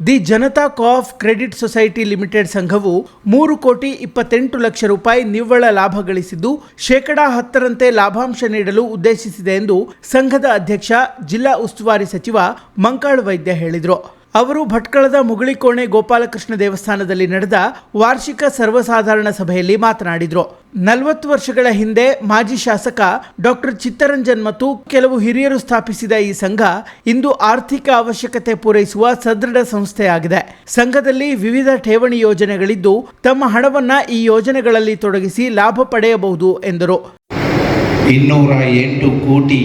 The Janata coop credit society limited ಸಂಘವು ಮೂರು ಕೋಟಿ ಇಪ್ಪತ್ತೆಂಟು ಲಕ್ಷ ರೂಪಾಯಿ ನಿವ್ವಳ ಲಾಭ ಗಳಿಸಿದ್ದು, ಶೇಕಡಾ ಹತ್ತರಂತೆ ಲಾಭಾಂಶ ನೀಡಲು ಉದ್ದೇಶಿಸಿದೆ ಎಂದು ಸಂಘದ ಅಧ್ಯಕ್ಷ, ಜಿಲ್ಲಾ ಉಸ್ತುವಾರಿ ಸಚಿವ ಮಂಕಾಳು ವೈದ್ಯ ಹೇಳಿದರು. ಅವರು ಭಟ್ಕಳದ ಮುಗುಳಿಕೋಣೆ ಗೋಪಾಲಕೃಷ್ಣ ದೇವಸ್ಥಾನದಲ್ಲಿ ನಡೆದ ವಾರ್ಷಿಕ ಸರ್ವಸಾಧಾರಣ ಸಭೆಯಲ್ಲಿ ಮಾತನಾಡಿದರು. ನಲವತ್ತು ವರ್ಷಗಳ ಹಿಂದೆ ಮಾಜಿ ಶಾಸಕ ಡಾಕ್ಟರ್ ಚಿತ್ತರಂಜನ್ ಮತ್ತು ಕೆಲವು ಹಿರಿಯರು ಸ್ಥಾಪಿಸಿದ ಈ ಸಂಘ ಇಂದು ಆರ್ಥಿಕ ಅವಶ್ಯಕತೆ ಪೂರೈಸುವ ಸದೃಢ ಸಂಸ್ಥೆಯಾಗಿದೆ. ಸಂಘದಲ್ಲಿ ವಿವಿಧ ಠೇವಣಿ ಯೋಜನೆಗಳಿದ್ದು ತಮ್ಮ ಹಣವನ್ನ ಈ ಯೋಜನೆಗಳಲ್ಲಿ ತೊಡಗಿಸಿ ಲಾಭ ಪಡೆಯಬಹುದು ಎಂದರು. ಇನ್ನೂರ ಎಂಟು ಕೋಟಿ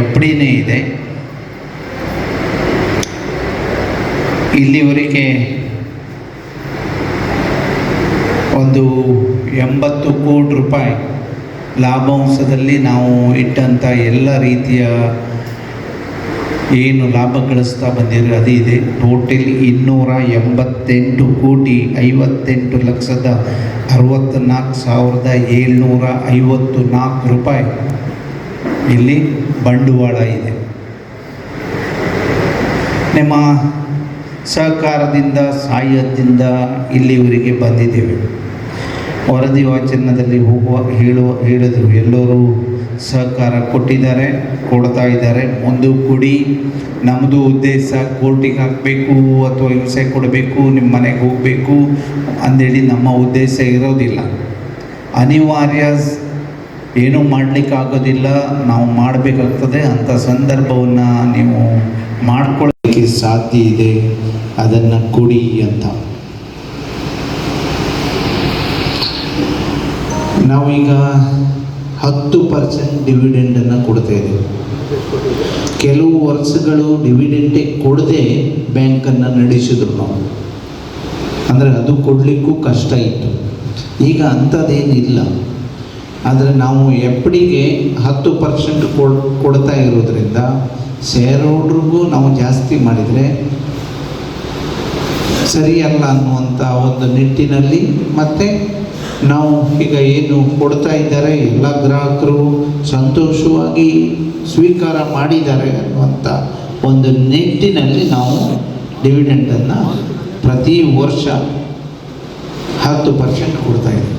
ಎಫ್ಡಿನೇ ಇದೆ. ಇಲ್ಲಿವರೆಗೆ ಒಂದು ಎಂಬತ್ತು ಕೋಟಿ ರೂಪಾಯಿ ಲಾಭಾಂಶದಲ್ಲಿ ನಾವು ಇಟ್ಟಂಥ ಎಲ್ಲ ರೀತಿಯ ಏನು ಲಾಭ ಗಳಿಸ್ತಾ ಬಂದಿರೋ ಅದು ಇದೆ. ಟೋಟಲ್ ಇನ್ನೂರ ಎಂಬತ್ತೆಂಟು ಕೋಟಿ ಐವತ್ತೆಂಟು ಲಕ್ಷದ ಅರವತ್ತ್ನಾಲ್ಕು ಸಾವಿರದ ಏಳ್ನೂರ ಐವತ್ತು ನಾಲ್ಕು ರೂಪಾಯಿ ಇಲ್ಲಿ ಬಂಡವಾಳ ಇದೆ. ನಿಮ್ಮ ಸಹಕಾರದಿಂದ, ಸಹಾಯದಿಂದ ಇಲ್ಲಿವರೆಗೆ ಬಂದಿದ್ದೇವೆ. ವರದಿ ವಾಚನದಲ್ಲಿ ಹೋಗುವ, ಹೇಳುವ ಹೇಳಿದರು ಎಲ್ಲರೂ ಸಹಕಾರ ಕೊಟ್ಟಿದ್ದಾರೆ, ಕೊಡ್ತಾ ಇದ್ದಾರೆ. ಒಂದು ಕೊಡಿ, ನಮ್ಮದು ಉದ್ದೇಶ ಕೋರ್ಟಿಗೆ ಹಾಕಬೇಕು ಅಥವಾ ಹಿಂಸೆ ಕೊಡಬೇಕು, ನಿಮ್ಮ ಮನೆಗೆ ಹೋಗಬೇಕು ಅಂದೇಳಿ ನಮ್ಮ ಉದ್ದೇಶ ಇರೋದಿಲ್ಲ. ಅನಿವಾರ್ಯ ಏನೂ ಮಾಡಲಿಕ್ಕಾಗೋದಿಲ್ಲ, ನಾವು ಮಾಡಬೇಕಾಗ್ತದೆ ಅಂಥ ಸಂದರ್ಭವನ್ನು ನೀವು ಮಾಡ್ಕೊಳ್ಳೋಕ್ಕೆ ಸಾಧ್ಯ ಇದೆ, ಅದನ್ನು ಕೊಡಿ ಅಂತ. ನಾವೀಗ ಹತ್ತು ಪರ್ಸೆಂಟ್ ಡಿವಿಡೆಂಡನ್ನು ಕೊಡ್ತಾ ಇದ್ದೀವಿ. ಕೆಲವು ವರ್ಷಗಳು ಡಿವಿಡೆಂಟೇ ಕೊಡದೆ ಬ್ಯಾಂಕನ್ನು ನಡೆಸಿದ್ರು ನಾವು. ಅಂದರೆ ಅದು ಕೊಡಲಿಕ್ಕೂ ಕಷ್ಟ ಇತ್ತು. ಈಗ ಅಂಥದ್ದೇನಿಲ್ಲ ಆದರೆ ನಾವು ಎಫ್ ಡಿಗೆ ಹತ್ತು ಪರ್ಸೆಂಟ್ ಕೊಡ್, ಕೊಡ್ತಾ ಇರೋದ್ರಿಂದ ಶೇರ್ ಹೋಲ್ಡ್ರಿಗೂ ನಾವು ಜಾಸ್ತಿ ಮಾಡಿದರೆ ಸರಿಯಲ್ಲ ಅನ್ನುವಂಥ ಒಂದು ನಿಟ್ಟಿನಲ್ಲಿ ಮತ್ತು ನಾವು ಈಗ ಏನು ಕೊಡ್ತಾ ಇದ್ದಾರೆ, ಎಲ್ಲ ಗ್ರಾಹಕರು ಸಂತೋಷವಾಗಿ ಸ್ವೀಕಾರ ಮಾಡಿದ್ದಾರೆ ಅನ್ನುವಂಥ ಒಂದು ನಿಟ್ಟಿನಲ್ಲಿ ನಾವು ಡಿವಿಡೆಂಡನ್ನು ಪ್ರತಿ ವರ್ಷ ಹತ್ತು ಪರ್ಸೆಂಟ್ ಕೊಡ್ತಾ ಇದ್ದೀವಿ.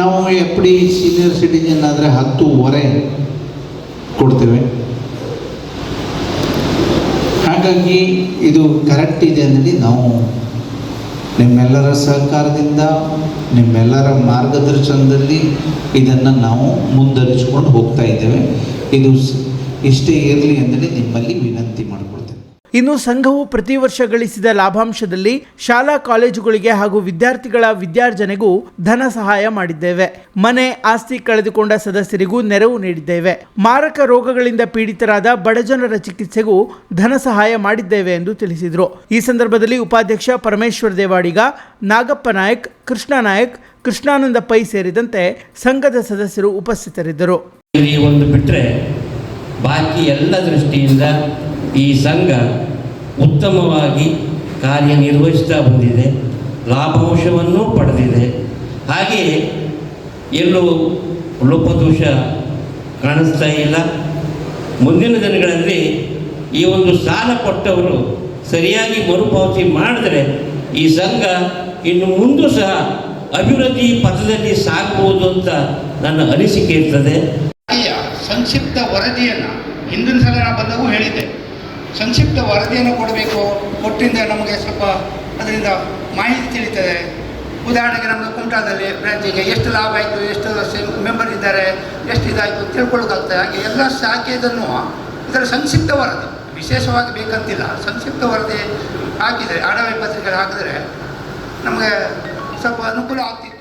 ನಾವು ಎಫ್ ಸೀನಿಯರ್ ಸಿಟಿಜನ್ ಆದರೆ ಹತ್ತೂವರೆ. ಕೊಡ್ತೇವೆ. ಹಾಗಾಗಿ ಇದು ಕರೆಕ್ಟ್ ಇದೆ ಅನ್ನಲಿ ನಾವು ನಿಮ್ಮೆಲ್ಲರ ಸಹಕಾರದಿಂದ, ನಿಮ್ಮೆಲ್ಲರ ಮಾರ್ಗದರ್ಶನದಲ್ಲಿ ಇದನ್ನು ನಾವು ಮುಂದುವರಿಸ್ಕೊಂಡು ಹೋಗ್ತಾ ಇದ್ದೇವೆ. ಇದು ಇಷ್ಟೇ ಇರಲಿ ಅಂದರೆ ನಿಮ್ಮಲ್ಲಿ ಇನ್ನು ಸಂಘವು ಪ್ರತಿ ವರ್ಷ ಗಳಿಸಿದ ಲಾಭಾಂಶದಲ್ಲಿ ಶಾಲಾ ಕಾಲೇಜುಗಳಿಗೆ ಹಾಗೂ ವಿದ್ಯಾರ್ಥಿಗಳ ವಿದ್ಯಾರ್ಜನೆಗೂ ಧನ ಸಹಾಯ ಮಾಡಿದ್ದೇವೆ. ಮನೆ, ಆಸ್ತಿ ಕಳೆದುಕೊಂಡ ಸದಸ್ಯರಿಗೂ ನೆರವು ನೀಡಿದ್ದೇವೆ. ಮಾರಕ ರೋಗಗಳಿಂದ ಪೀಡಿತರಾದ ಬಡಜನರ ಚಿಕಿತ್ಸೆಗೂ ಧನ ಸಹಾಯ ಮಾಡಿದ್ದೇವೆ ಎಂದು ತಿಳಿಸಿದರು. ಈ ಸಂದರ್ಭದಲ್ಲಿ ಉಪಾಧ್ಯಕ್ಷ ಪರಮೇಶ್ವರ ದೇವಾಡಿಗ, ನಾಗಪ್ಪ ನಾಯಕ್, ಕೃಷ್ಣ ನಾಯಕ್, ಕೃಷ್ಣಾನಂದ ಪೈ ಸೇರಿದಂತೆ ಸಂಘದ ಸದಸ್ಯರು ಉಪಸ್ಥಿತರಿದ್ದರು. ಒಂದು ಬಿಟ್ಟರೆ ಬಾಕಿ ಎಲ್ಲ ದೃಷ್ಟಿಯಿಂದ ಈ ಸಂಘ ಉತ್ತಮವಾಗಿ ಕಾರ್ಯನಿರ್ವಹಿಸ್ತಾ ಬಂದಿದೆ, ಲಾಭಾಂಶವನ್ನು ಪಡೆದಿದೆ. ಹಾಗೆಯೇ ಎಲ್ಲೂ ಲೋಪದೋಷ ಕಾಣಿಸ್ತಾ ಇಲ್ಲ. ಮುಂದಿನ ದಿನಗಳಲ್ಲಿ ಈ ಒಂದು ಸಾಲ ಕೊಟ್ಟವರು ಸರಿಯಾಗಿ ಮರುಪಾವತಿ ಮಾಡಿದರೆ ಈ ಸಂಘ ಇನ್ನು ಮುಂದೂ ಸಹ ಅಭಿವೃದ್ಧಿ ಪಥದಲ್ಲಿ ಸಾಗಬಹುದು ಅಂತ ನನ್ನ ಅನಿಸಿಕೆ ಇರ್ತದೆ. ಸಂಕ್ಷಿಪ್ತ ವರದಿಯನ್ನು ಹಿಂದಿನ ಸಲ ನಾನು ಹೇಳಿದ್ದೆ. ಸಂಕ್ಷಿಪ್ತ ವರದಿಯನ್ನು ಕೊಡಬೇಕು. ಕೊಟ್ಟಿಂದ ನಮಗೆ ಸ್ವಲ್ಪ ಅದರಿಂದ ಮಾಹಿತಿ ತಿಳಿತದೆ. ಉದಾಹರಣೆಗೆ ನಮ್ಮ ಕುಮಟಾದಲ್ಲಿ ಬ್ರಾಂಚಿಗೆ ಎಷ್ಟು ಲಾಭ ಆಯಿತು, ಎಷ್ಟು ಮೆಂಬರ್ ಇದ್ದಾರೆ, ಎಷ್ಟು ಇದಾಯಿತು ತಿಳ್ಕೊಳ್ಳೋಕ್ಕಾಗ್ತದೆ ಹಾಗೆ ಎಲ್ಲ ಶಾಖೆದನ್ನು ಇದರ ಸಂಕ್ಷಿಪ್ತ ವರದಿ, ವಿಶೇಷವಾಗಿ ಬೇಕಂತಿಲ್ಲ. ಸಂಕ್ಷಿಪ್ತ ವರದಿ ಹಾಕಿದರೆ ಆಡವೆ ಪತ್ರಿಕೆಗಳು ಹಾಕಿದರೆ ನಮಗೆ ಸ್ವಲ್ಪ ಅನುಕೂಲ ಆಗ್ತಿದೆ